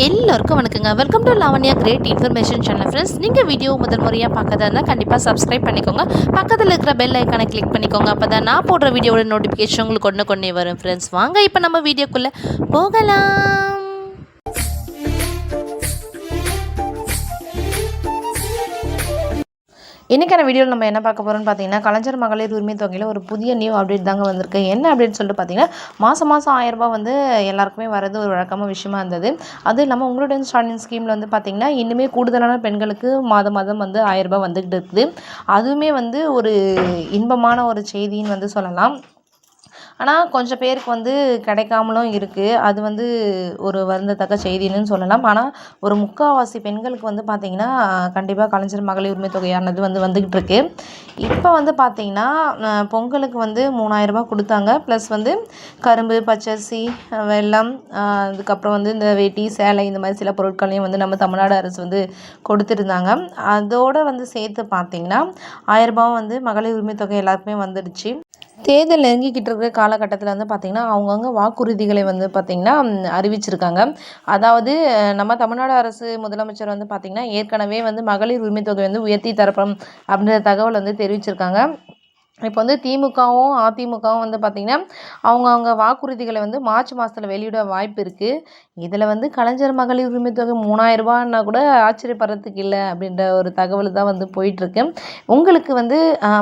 எல்லோருக்கும் வணக்கங்க. Welcome to Lavanya great information channel friends நீங்கள் வீடியோ முதல் முறையாக பார்க்கறதா இருந்தால் கண்டிப்பாக சப்ஸ்கிரைப் பண்ணிக்கோங்க. பக்கத்தில் இருக்கிற பெல் ஐக்கானை கிளிக் பண்ணிக்கோங்க. அப்போ தான் நான் போடுற வீடியோட நோட்டிஃபிகேஷன் உங்களுக்கு ஒன்று கொண்டே வரும் ஃப்ரெண்ட்ஸ் வாங்க இப்போ நம்ம வீடியோக்குள்ளே போகலாம். இன்றைக்கான வீடியோவில் நம்ம என்ன பார்க்க போகிறோம்னு பார்த்தீங்கன்னா கலைஞர் மகளிர் உரிமை தொகையில் ஒரு புதிய நியூ அப்டேட் தாங்க வந்திருக்கு. என்ன அப்டேட் சொல்லிட்டு பார்த்தீங்கன்னா மாதம் மாதம் ஆயிரம் ரூபாய் வந்து எல்லாருக்குமே வரது ஒரு வழக்கமாக விஷயமா இருந்தது. அதுவும் இல்லாமல் உங்களுடைய ஸ்டார்டிங் ஸ்கீமில் வந்து பார்த்தீங்கன்னா இன்னுமே கூடுதலான பெண்களுக்கு மாதம் மாதம் வந்து ஆயிரம் ரூபாய் வந்துக்கிட்டு இருக்குது. அதுவுமே வந்து ஒரு இன்பமான ஒரு செய்தின்னு வந்து சொல்லலாம். ஆனால் கொஞ்சம் பேருக்கு வந்து கிடைக்காமலும் இருக்குது அது வந்து ஒரு வருந்தத்தக்க செய்தின்னு சொல்லலாம். ஆனால் ஒரு முக்கால்வாசி பெண்களுக்கு வந்து பார்த்திங்கன்னா கண்டிப்பாக கலைஞர் மகளிர் உரிமை தொகையானது வந்து வந்துக்கிட்டு இருக்கு. இப்போ வந்து பார்த்திங்கன்னா பொங்கலுக்கு வந்து மூணாயிரரூபா கொடுத்தாங்க. ப்ளஸ் வந்து கரும்பு பச்சரிசி வெள்ளம் வெல்லம் அதுக்கப்புறம் வந்து இந்த வேட்டி சேலை இந்த மாதிரி சில பொருட்களையும் வந்து நம்ம தமிழ்நாடு அரசு வந்து கொடுத்துருந்தாங்க. அதோடு வந்து சேர்த்து பார்த்திங்கன்னா ஆயிரரூபாவும் வந்து மகளிர் உரிமை தொகை எல்லாருக்குமே வந்துடுச்சு. தேர்தல் நெருங்கிக்கிட்டு இருக்கிற காலகட்டத்தில் வந்து பார்த்திங்கன்னா அவங்கவுங்க வாக்குறுதிகளை வந்து பார்த்திங்கன்னா அறிவிச்சிருக்காங்க. அதாவது நம்ம தமிழ்நாடு அரசு முதலமைச்சர் வந்து பார்த்திங்கன்னா ஏற்கனவே வந்து மகளிர் உரிமை தொகை வந்து உயர்த்தி தரப்படும் அப்படின்ற தகவல் வந்து தெரிவிச்சிருக்காங்க. இப்போ வந்து திமுகவும் அதிமுகவும் வந்து பார்த்திங்கன்னா அவங்கவுங்க வாக்குறுதிகளை வந்து மார்ச் மாதத்தில் வெளியிட வாய்ப்பு இருக்குது இதில் வந்து கலைஞர் மகளிர் உரிமை தொகை மூணாயிரரூபான்னா கூட ஆச்சரியப்படுறதுக்கு இல்லை அப்படின்ற ஒரு தகவல் தான் வந்து போயிட்டுருக்கு. உங்களுக்கு வந்து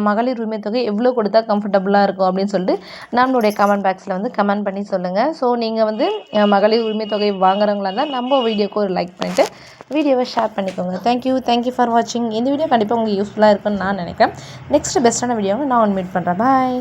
மகளிர் உரிமை தொகை எவ்வளோ கொடுத்தா கம்ஃபர்டபுளாக இருக்கும் அப்படின்னு சொல்லிட்டு நம்மளுடைய கமெண்ட் பாக்ஸில் வந்து கமெண்ட் பண்ணி சொல்லுங்கள் ஸோ நீங்கள் வந்து மகளிர் உரிமை தொகை வாங்குறவங்களா இருந்தால் நம்ம வீடியோக்கு ஒரு லைக் பண்ணிவிட்டு வீடியோவை ஷேர் பண்ணிக்கோங்க. தேங்க்யூ தேங்க்யூ ஃபார் வாட்சிங் இந்த வீடியோ கண்டிப்பாக உங்களுக்கு யூஸ்ஃபுல்லாக இருக்கும்னு நான் நினைக்கிறேன். நெக்ஸ்ட் பெஸ்ட்டான வீடியோவை நான் ஒன் மீட் பண்ணுறேன் பாய்